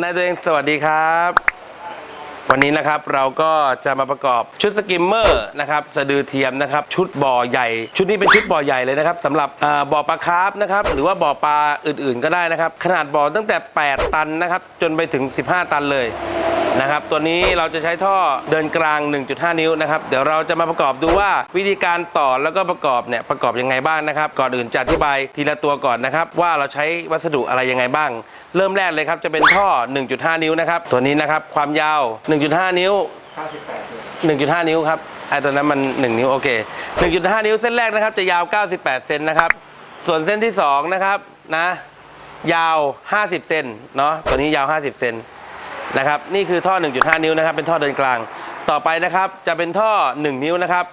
นายตัวเองสวัสดีครับ วันนี้นะครับเราก็จะมาประกอบชุดสกิมเมอร์นะครับสะดือเทียมนะครับ ชุดบ่อใหญ่ ชุดนี้เป็นชุดบ่อใหญ่เลยนะครับสำหรับบ่อปลาคาร์ฟนะครับหรือว่าบ่อปลาอื่นๆก็ได้นะครับ ขนาดบ่อตั้งแต่ 8 ตันนะครับ จนไปถึง 15 ตันเลย นะครับตัวนี้เราจะใช้ท่อเดินกลาง 1.5 นิ้วนะครับเดี๋ยวเราจะมาประกอบดูว่าวิธีการต่อแล้วก็ประกอบเนี่ยประกอบยังไงบ้างนะครับ ก่อนอื่นจะอธิบายทีละตัวก่อนนะครับ ว่าเราใช้วัสดุอะไรยังไงบ้าง เริ่มแรกเลยครับจะเป็นท่อ 1.5 นิ้วนะครับตัวนี้นะครับความยาว 1.5 นิ้ว 1.5 นิ้วครับไอ้ตัวนั้นมัน 1 นิ้วโอเค 1.5 นิ้วเส้นแรกนะครับจะยาว 98 เซนนะครับส่วนเส้นที่2นะครับนะยาว 50 เซนเนาะตัวนี้ยาว 50 เซน นะครับนี่คือท่อ 1.5 นิ้วนะครับเป็นท่อเดินกลาง ต่อไปนะครับจะเป็นท่อ 1 นิ้วนะครับ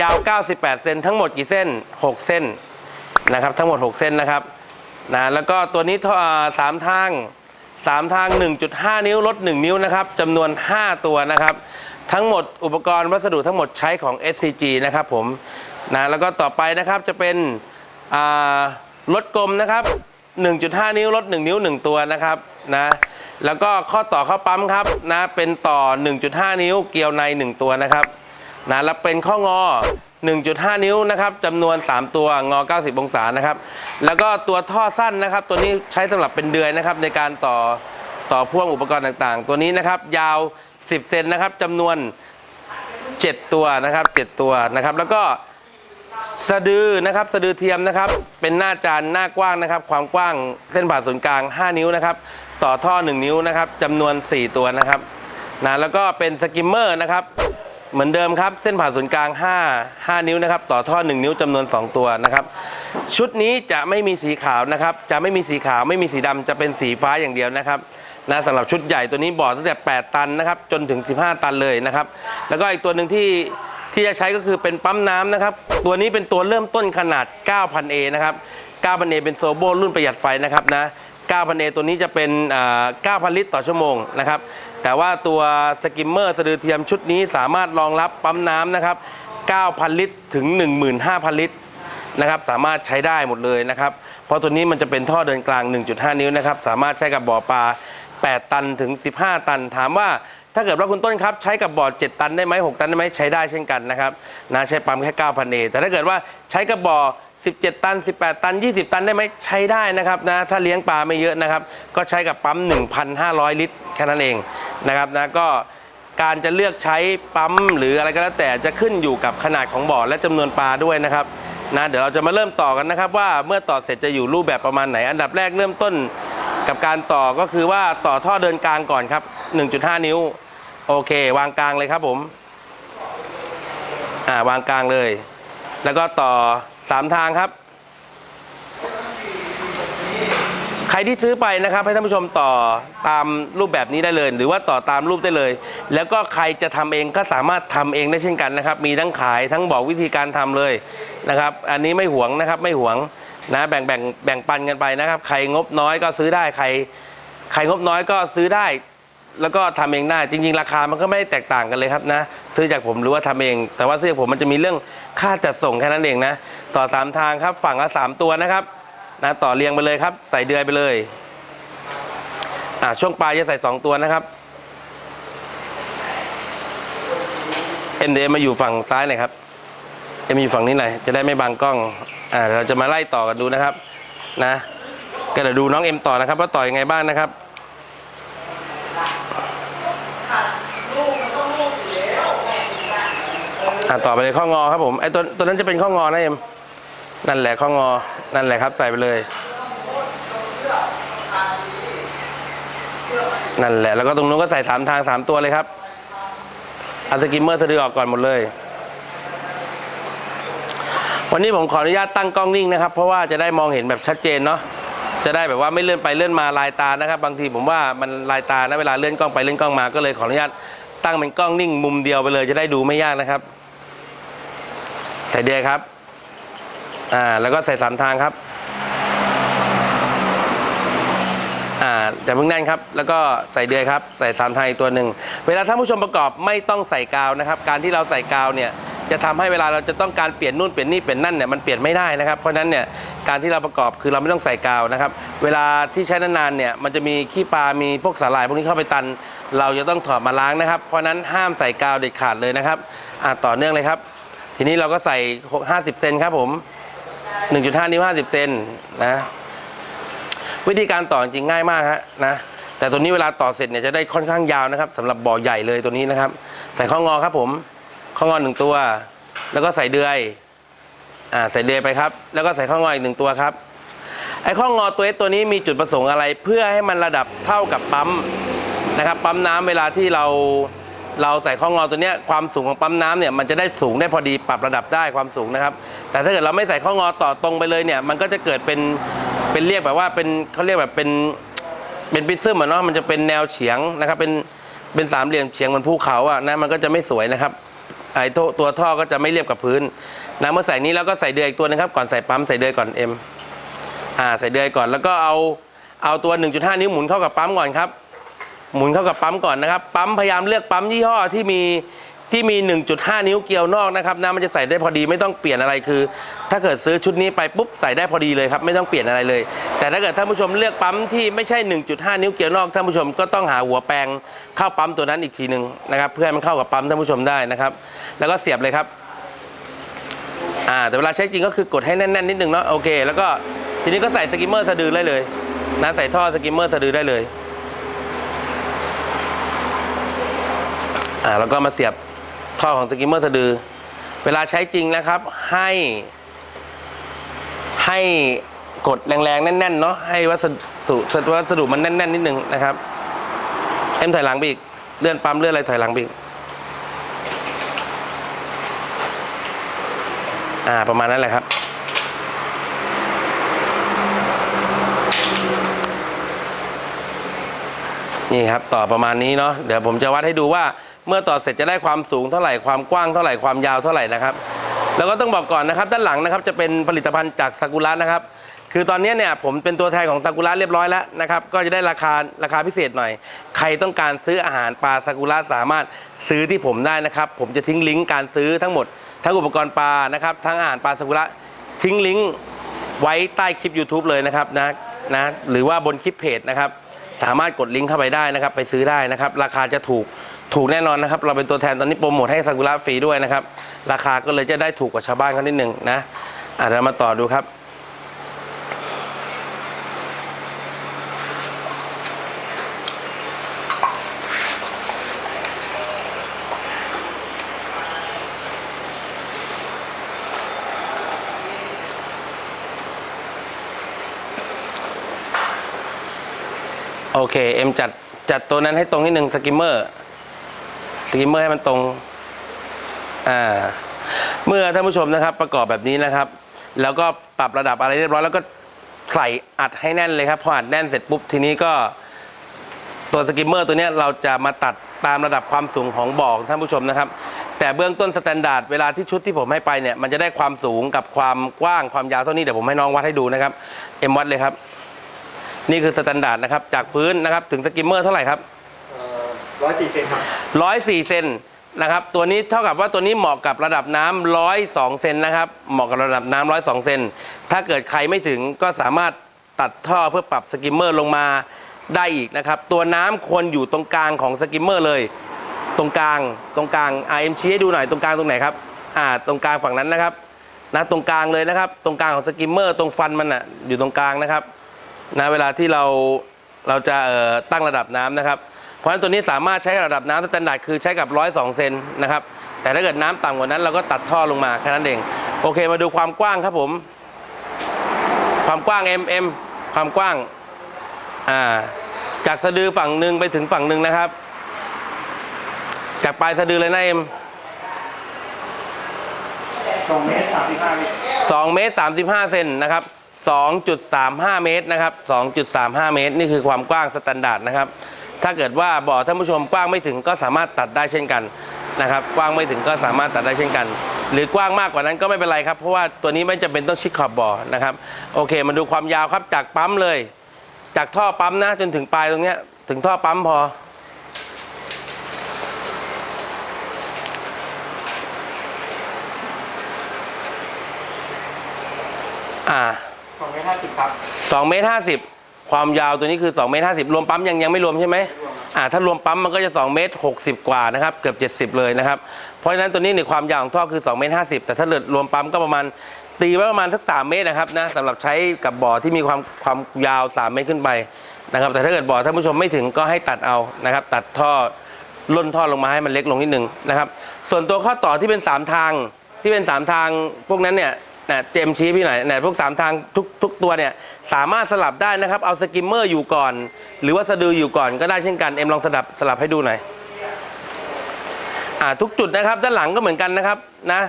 ยาว 98 เซนทั้งหมดกี่เส้น 6 เส้นนะครับทั้งหมด 6 เส้นนะครับนะแล้วก็ตัวนี้ท่อสามทางสามทาง 1.5 นิ้วลด 1 นิ้วนะครับจำนวน 5 ตัวนะครับ ทั้งหมดอุปกรณ์วัสดุทั้งหมดใช้ของ SCG นะครับผมนะแล้วก็ต่อไปนะครับจะเป็นอ่ารถกลมนะครับ 1.5 นิ้วลด 1 นิ้ว 1 ตัวนะครับนะ แล้วก็ข้อต่อเข้าปั๊มครับนะเป็นต่อ 1.5 นิ้วเกลียวใน 1 ตัวนะครับนะแล้วเป็นข้องอ 1.5 นิ้วนะครับจำนวน 3 ตัวงอ 90 องศานะครับ แล้วก็ตัวท่อสั้นนะครับ ตัวนี้ใช้สำหรับเป็นเดือยนะครับ ในการต่อต่อพ่วงอุปกรณ์ต่างๆ ตัวนี้นะครับ ยาว 10 เซนนะครับจำนวน 7 ตัวนะครับ 7 ตัวนะครับ แล้วก็สะดือนะครับสะดือเทียมนะครับ เป็นหน้าจานหน้ากว้างนะครับ ความกว้างเส้นผ่าศูนย์กลาง 5 นิ้วนะครับ ต่อท่อ 1 นิ้วนะครับจำนวน 4 ตัวนะครับนะแล้วก็เป็นสกิมเมอร์นะครับ เหมือนเดิมครับ เส้นผ่าศูนย์กลาง 5 5 นิ้วนะครับ ต่อท่อ 1 นิ้วจำนวน 2 ตัวนะครับ ชุดนี้จะไม่มีสีขาวนะครับ จะไม่มีสีขาวไม่มีสีดำจะเป็นสีฟ้าอย่างเดียวนะครับนะสำหรับชุดใหญ่ตัวนี้บ่อตั้งแต่ 8 ตันนะครับ จนถึง 15 ตันเลยนะครับ แล้วก็อีกตัวหนึ่งที่ที่จะใช้ก็คือเป็นปั๊มน้ำนะครับ ตัวนี้เป็นตัวเริ่มต้นขนาด 9,000A นะครับ 9,000A เป็นโซโบรุ่นประหยัดไฟนะครับนะ 9,000A ตัวนี้จะเป็น9,000 ลิตรต่อชั่วโมงนะครับ แต่ว่าตัวสกิมเมอร์สะดือเทียมชุดนี้สามารถรองรับปั๊มน้ำนะครับ 9,000 ลิตรถึง 15,000 ลิตรนะครับ สามารถใช้ได้หมดเลยนะครับ เพราะตัวนี้มันจะเป็นท่อเดินกลาง 1.5 นิ้วนะครับ สามารถใช้กับบ่อปลา 8 ตันถึง 15 ตัน ถามว่าถ้าเกิดว่าคุณต้นครับ ใช้กับบ่อ 7 ตันได้ไหม6 ตันได้ไหมใช้ได้เช่นกันนะครับนะใช้ปั๊มแค่ 9,000 เอแต่ถ้าเกิดว่าใช้กับบ่อ 17 ตัน 18 ตัน 20 ตันได้ไหมใช้ได้นะครับนะถ้าเลี้ยงปลาไม่เยอะนะครับ ก็ใช้กับปั๊ม 1,500 ลิตรแค่นั้นเองนะครับนะก็การจะเลือกใช้ปั๊มหรืออะไรก็แล้วแต่จะขึ้นอยู่กับขนาดของบ่อและจำนวนปลาด้วยนะครับนะเดี๋ยวเราจะมาเริ่มต่อกันนะครับ ว่าเมื่อต่อเสร็จจะอยู่รูปแบบประมาณไหน อันดับแรกเริ่มต้นกับการต่อก็คือว่าต่อท่อเดินกลางก่อนครับ 1.5 นิ้ว โอเค วางกลางเลยครับผม อ่าวางกลางเลย แล้วก็ต่อ สามทางครับ ใครที่ซื้อไปนะครับ ให้ท่านผู้ชมต่อตามรูปแบบนี้ได้เลย หรือว่าต่อตามรูปได้เลย แล้วก็ใครจะทำเองก็สามารถทำเองได้เช่นกันนะครับ มีทั้งขายทั้งบอกวิธีการทำเลยนะครับ อันนี้ไม่หวงนะครับไม่หวงนะแบ่งแบ่งแบ่งปันกันไปนะครับ ใครงบน้อยก็ซื้อได้ใคร ใครงบน้อยก็ซื้อได้ แล้วก็ทำเองได้จริง ๆ ราคามันก็ไม่ได้แตกต่างกันเลยครับนะ ซื้อจากผมหรือว่าทำเอง แต่ว่าซื้อจากผมมันจะมีเรื่องค่าจัดส่งแค่นั้นเองนะ ต่อสามทางครับฝั่งละสามตัวนะครับนะต่อเรียงไปเลยครับ ใส่เดือยไปเลยอ่าช่วงปลายจะใส่สองตัวนะครับเอ็มเดมาอยู่ฝั่งซ้ายหน่อยครับเอ็มอยู่ฝั่งนี้หน่อยจะได้ไม่บังกล้องอ่าเราจะมาไล่ต่อกันดูนะครับ นะก็เดี๋ยวดูน้องเอ็มต่อนะครับว่าต่อยังไงบ้างนะครับ อะต่อไปเลยข้องอครับผมไอ้ตัวตัวนั้นจะเป็นข้องอนะเอ็มนั่นแหละข้องอ นั่นแหละครับ ใส่ไปเลย นั่นแหละแล้วก็ตรงนู้นก็ใส่สามทางสามตัวเลยครับเอาสกิมเมอร์สะดือออกก่อนหมดเลย วันนี้ผมขออนุญาตตั้งกล้องนิ่งนะครับ เพราะว่าจะได้มองเห็นแบบชัดเจนเนาะจะได้แบบว่าไม่เลื่อนไปเลื่อนมาลายตานะครับ บางทีผมว่ามันลายตานะเวลาเลื่อนกล้องไปเลื่อนกล้องมาก็เลยขออนุญาตตั้งเป็นกล้องนิ่งมุมเดียวไปเลย จะได้ดูไม่ยากนะครับ ใส่เดือยครับ อ่า แล้วก็ใส่สามทางครับ อ่าแต่เพิ่งแน่นครับ แล้วก็ใส่เดือยครับ ใส่สามทางอีกตัวหนึ่ง เวลาท่านผู้ชมประกอบไม่ต้องใส่กาวนะครับ การที่เราใส่กาวเนี่ย จะทำให้เวลาเราจะต้องการเปลี่ยนนู่นเปลี่ยนนี่เปลี่ยนนั่นเนี่ยมันเปลี่ยนไม่ได้นะครับ เพราะฉะนั้นเนี่ยการที่เราประกอบคือเราไม่ต้องใส่กาวนะครับ เวลาที่ใช้นานๆเนี่ยมันจะมีขี้ปลา มีพวกสาหร่ายพวกนี้เข้าไปตัน เราจะต้องถอดมาล้างนะครับ เพราะฉะนั้นห้ามใส่กาวเด็ดขาดเลยนะครับ อะต่อเนื่องเลยครับ ทีนี้เราก็ใส่ 50 เซนครับผม 1.5 นิ้ว 50 เซนนะ วิธีการต่อจริงง่ายมากฮะนะ แต่ตัวนี้เวลาต่อเสร็จเนี่ยจะได้ค่อนข้างยาวนะครับสำหรับบ่อใหญ่เลยตัวนี้นะครับ ใส่ข้องอครับผมข้องอหนึ่งตัว แล้วก็ใส่เดือยอ่าใส่เดือยไปครับ แล้วก็ใส่ข้องออีกหนึ่งตัวครับไอ้ข้องอตัวเอตัวนี้มีจุดประสงค์อะไรเพื่อให้มันระดับเท่ากับปั๊มนะครับ ปั๊มน้ำเวลาที่เรา เราใส่ข้องอตัวเนี้ยความสูงของปั๊มน้ำเนี่ยมันจะได้สูงได้พอดีปรับระดับได้ความสูงนะครับ แต่ถ้าเกิดเราไม่ใส่ข้องอต่อตรงไปเลยเนี่ย มันก็จะเกิดเป็นเป็นเรียกแบบว่าเป็นเขาเรียกแบบเป็นเป็นพิซซึมอะเนาะมันจะเป็นแนวเฉียงนะครับเป็นเป็นสามเหลี่ยมเฉียงเหมือนภูเขาอะนะมันก็จะไม่สวยนะครับไอ้ตัวตัวท่อก็จะไม่เรียบกับพื้นนะเมื่อใส่นี้แล้วก็ใส่เดือยอีกตัวหนึงครับก่อนใส่ปั๊มใส่เดือยก่อนเอ็มอ่าใส่เดือยก่อนแล้วก็เอาเอาตัว 1.5 นิ้วหมุนเข้ากับปั๊มก่อนครับ หมุนเข้ากับปั๊มก่อนนะครับ ปั๊มพยายามเลือกปั๊มยี่ห้อที่มีที่มี 1.5 นิ้วเกลียวนอกนะครับนะมันจะใส่ได้พอดีไม่ต้องเปลี่ยนอะไรคือ ถ้าเกิดซื้อชุดนี้ไปปุ๊บใส่ได้พอดีเลยครับไม่ต้องเปลี่ยนอะไรเลย แต่ถ้าเกิดท่านผู้ชมเลือกปั๊มที่ไม่ใช่ 1.5 นิ้วเกลียวนอกท่านผู้ชมก็ต้องหาหัวแปลงเข้าปั๊มตัวนั้นอีกทีหนึ่งนะครับเพื่อให้มันเข้ากับปั๊มท่านผู้ชมได้นะครับ แล้วก็เสียบเลยครับอ่าแต่เวลาใช้จริงก็คือกดให้แน่นๆนิดนึงเนาะโอเค แล้วก็ทีนี้ก็ใส่สกิมเมอร์สะดือได้เลยนะใส่ท่อสกิมเมอร์สะดือได้เลย อ่าแล้วก็มาเสียบท่อของสกิมเมอร์สะดือ เวลาใช้จริงนะครับ ให้ ให้กดแรงๆแน่นๆเนาะให้วัสดุวัสดุมันแน่นๆนิดนึงนะครับเอ็มถอยหลังไปอีกเลื่อนปั๊มเลื่อนอะไรถอยหลังไปอีกอ่าประมาณนั้นแหละครับ นี่ครับต่อประมาณนี้เนาะเดี๋ยวผมจะวัดให้ดูว่า เมื่อต่อเสร็จจะได้ความสูงเท่าไหร่ความกว้างเท่าไหร่ความยาวเท่าไหร่นะครับ แล้วก็ต้องบอกก่อนนะครับ ด้านหลังนะครับจะเป็นผลิตภัณฑ์จากซากุระนะครับ คือตอนนี้เนี่ยผมเป็นตัวแทนของซากุระเรียบร้อยแล้วนะครับ ก็จะได้ราคาราคาพิเศษหน่อย ใครต้องการซื้ออาหารปลาซากุระสามารถซื้อที่ผมได้นะครับ ผมจะทิ้งลิงก์การซื้อทั้งหมดทั้งอุปกรณ์ปลานะครับทั้งอาหารปลาซากุระทิ้งลิงก์ไว้ใต้คลิป YouTube เลยนะครับนะนะหรือว่าบนคลิปเพจนะครับสามารถกดลิงก์เข้าไปได้นะครับ ไปซื้อได้นะครับ ราคาจะถูก ถูกแน่นอนนะครับ เราเป็นตัวแทนตอนนี้โปรโมทให้ซากุระฟรีด้วยนะครับ ราคาก็เลยจะได้ถูกกว่าชาวบ้านเขานิดหนึ่งนะอะเรามาต่อดูครับ โอเค เอ็มจัดจัดตัวนั้นให้ตรงนิดหนึ่งสกิมเมอร์ สกิมเมอร์ให้มันตรงอ่าเมื่อท่านผู้ชมนะครับ ประกอบแบบนี้นะครับ แล้วก็ปรับระดับอะไรเรียบร้อยแล้วก็ใส่อัดให้แน่นเลยครับพออัดแน่นเสร็จปุ๊บทีนี้ก็ตัวสกิมเมอร์ตัวนี้เราจะมาตัดตามระดับความสูงของบ่อของท่านผู้ชมนะครับ แต่เบื้องต้นสแตนดาร์ดเวลาที่ชุดที่ผมให้ไปเนี่ยมันจะได้ความสูงกับความกว้างความยาวเท่านี้เดี๋ยวผมให้น้องวัดให้ดูนะครับเอ็มวัดเลยครับ นี่คือสแตนดาร์ดนะครับจากพื้นนะครับถึงสกิมเมอร์เท่าไหร่ครับ ร้อยสี่เซนครับร้อยสี่เซนนะครับ ตัวนี้เท่ากับว่าตัวนี้เหมาะกับระดับน้ำร้อยสองเซนนะครับ เหมาะกับระดับน้ำร้อยสองเซน ถ้าเกิดใครไม่ถึงก็สามารถตัดท่อเพื่อปรับสกิมเมอร์ลงมาได้อีกนะครับ ตัวน้ำควรอยู่ตรงกลางของสกิมเมอร์เลย ตรงกลาง ตรงกลางอ่าเอ็มชี้ให้ดูหน่อย ตรงกลางตรงไหนครับ อ่า ตรงกลางฝั่งนั้นนะครับ นะ ตรงกลางเลยนะครับ ตรงกลางของสกิมเมอร์ ตรงฟันมันอะ อยู่ตรงกลางนะครับ นะ เวลาที่เรา เราจะเอ่อตั้งระดับน้ำนะครับ ราะฉะนั้นตัวนี้สามารถใช้ระดับน้ำสแตนดาร์ดคือใช้กับร้อยสองเซนนะครับ แต่ถ้าเกิดน้ำต่ำกว่านั้นเราก็ตัดท่อลงมาแค่นั้นเอง โอเคมาดูความกว้างครับผม ความกว้าง mm ความกว้าง อ่า จากสะดือฝั่งหนึ่งไปถึงฝั่งหนึ่งนะครับ จากปลายสะดือเลยนะเอ็มสองเมตรสามสิบห้าเมตรสองเมตรสามสิบห้าเซนนะครับสองจุดสามห้าเมตรนะครับสองจุดสามห้าเมตร นี่คือความกว้างสแตนดาร์ดนะครับ ถ้าเกิดว่าบ่อท่านผู้ชมกว้างไม่ถึงก็สามารถตัดได้เช่นกันนะครับกว้างไม่ถึงก็สามารถตัดได้เช่นกัน หรือกว้างมากกว่านั้นก็ไม่เป็นไรครับ เพราะว่าตัวนี้ไม่จำเป็นต้องชิดขอบบ่อนะครับโอเคมาดูความยาวครับจากปั๊มเลย จากท่อปั๊มนะจนถึงปลายตรงนี้ถึงท่อปั๊มพอ อ่าสองเมตรห้าสิบครับสองเมตรห้าสิบ ความยาวตัวนี้คือ2เมตร50 รวมปั๊มยังยังไม่รวมใช่ไหมอ่าถ้ารวมปั๊มมันก็จะ2เมตร60 กว่านะครับเกือบ 70 เลยนะครับ เพราะฉะนั้นตัวนี้ในยความยาวของท่อคือ2เมตร50 แต่ถ้าเกิดรวมปั๊มก็ประมาณตีไว้ประมาณสัก 3 เมตรนะครับนะสำหรับใช้กับบ่อที่มีความความยาว 3 เมตรขึ้นไปนะครับ แต่ถ้าเกิดบ่อท่านผู้ชมไม่ถึงก็ให้ตัดเอานะครับ ตัดท่อล่นท่อลงมาให้มันเล็กลงนิดนึงนะครับ ส่วนตัวข้อต่อที่เป็น 3 ทางที่เป็น 3 ทางพวกนั้นเนี่ย นะเจมชี้พี่หน่อยเนี่ยพวก3ทางทุกทุกตัวเนี่ยสามารถสลับได้นะครับ เอาสกิมเมอร์อยู่ก่อน หรือว่าสะดืออยู่ก่อนก็ได้เช่นกันเอ็มลองสลับสลับให้ดูหน่อยอ่าทุกจุดนะครับด้านหลังก็เหมือนกันนะครับนะ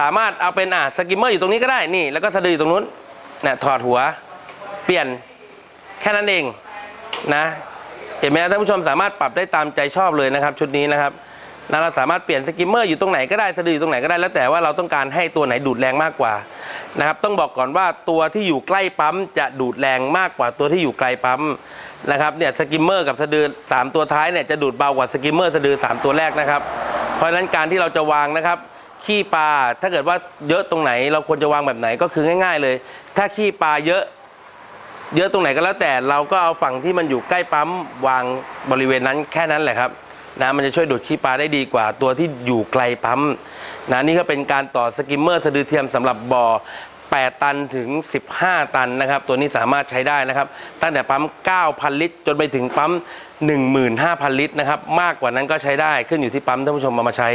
สามารถเอาเป็นอ่าสกิมเมอร์อยู่ตรงนี้ก็ได้นี่ แล้วก็สะดืออยู่ตรงนู้นเนี่ยถอดหัว เปลี่ยนแค่นั้นเองนะเห็นไหมท่านผู้ชมสามารถปรับได้ตามใจชอบเลยนะครับ ชุดนี้นะครับ นะเราสามารถเปลี่ยนสกิมเมอร์อยู่ตรงไหนก็ได้สะดืออยู่ตรงไหนก็ได้แล้วแต่ว่าเราต้องการให้ตัวไหนดูดแรงมากกว่านะครับต้องบอกก่อนว่าตัวที่อยู่ใกล้ปั๊มจะดูดแรงมากกว่าตัวที่อยู่ไกลปั๊มนะครับเนี่ยสกิมเมอร์กับสะดือสามตัวท้ายเนี่ยจะดูดเบากว่าสกิมเมอร์สะดือสามตัวแรกนะครับ เพราะฉะนั้นการที่เราจะวางนะครับขี้ปลาถ้าเกิดว่าเยอะตรงไหน เราควรจะวางแบบไหนก็คือง่าย ๆ เลย ถ้าขี้ปลาเยอะ เยอะตรงไหนก็แล้วแต่เราก็เอาฝั่งที่มันอยู่ใกล้ปั๊มวางบริเวณนั้นแค่นั้นแหละครับ นะมันจะช่วยดูดขี้ปลาได้ดีกว่า ตัวที่อยู่ไกลปั๊มนะนี่ก็เป็นการต่อสกิมเมอร์สะดือเทียมสำหรับบ่อ8 ตันถึง 15 ตันนะครับ ตัวนี้สามารถใช้ได้นะครับ ตั้งแต่ปั๊ม 9,000 ลิตร จนไปถึงปั๊ม 15,000 ลิตรนะครับ มากกว่านั้นก็ใช้ได้ขึ้นอยู่ที่ปั๊มท่านผู้ชมเอามาใช้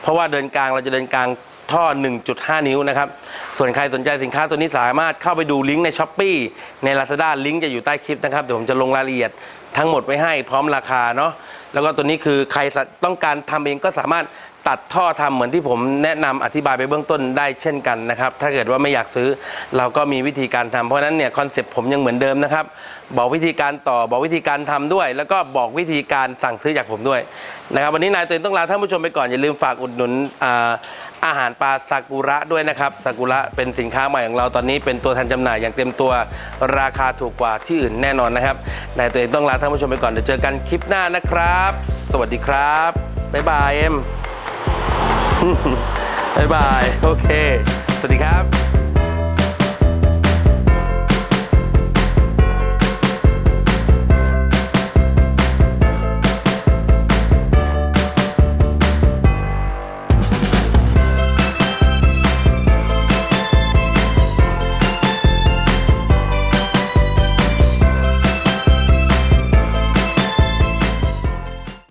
เพราะว่าเดินกลางเราจะเดินกลางท่อ 1.5 นิ้วนะครับ ส่วนใครสนใจสินค้าตัวนี้สามารถเข้าไปดูลิงก์ใน s h อ p e e ใน Lazada ลิงก์จะอยู่ใต้คลิปนะครับ เดี๋ยวผมจะลงรายละเอียดทั้งหมดไว้ให้พร้อมราคาเนาะ แล้วก็ตัวนี้คือใครต้องการทำเองก็สามารถตัดท่อทำเหมือนที่ผมแนะนำอธิบายไปเบื้องต้นได้เช่นกันนะครับ ถ้าเกิดว่าไม่อยากซื้อเราก็มีวิธีการทำเพราะนั้นเนี่ยคอนเซปต์ผมยังเหมือนเดิมนะครับ บอกวิธีการต่อบอกวิธีการทำด้วย แล้วก็บอกวิธีการสั่งซื้อจากผมด้วยนะครับวันนี้นายตัวเองต้องลาท่านผู้ชมไปก่อนอย่าลืมฝากอุดหนุนอ่า อาหารปลาซากุระด้วยนะครับซากุระเป็นสินค้าใหม่ของเราตอนนี้เป็นตัวแทนจำหน่ายอย่างเต็มตัวราคาถูกกว่าที่อื่นแน่นอนนะครับนายตัวเองต้องลาท่านผู้ชมไปก่อนเดี๋ยวเจอกันคลิปหน้านะครับ สวัสดีครับบ๊ายบายเอ็มบ๊ายบายโอเค สวัสดีครับ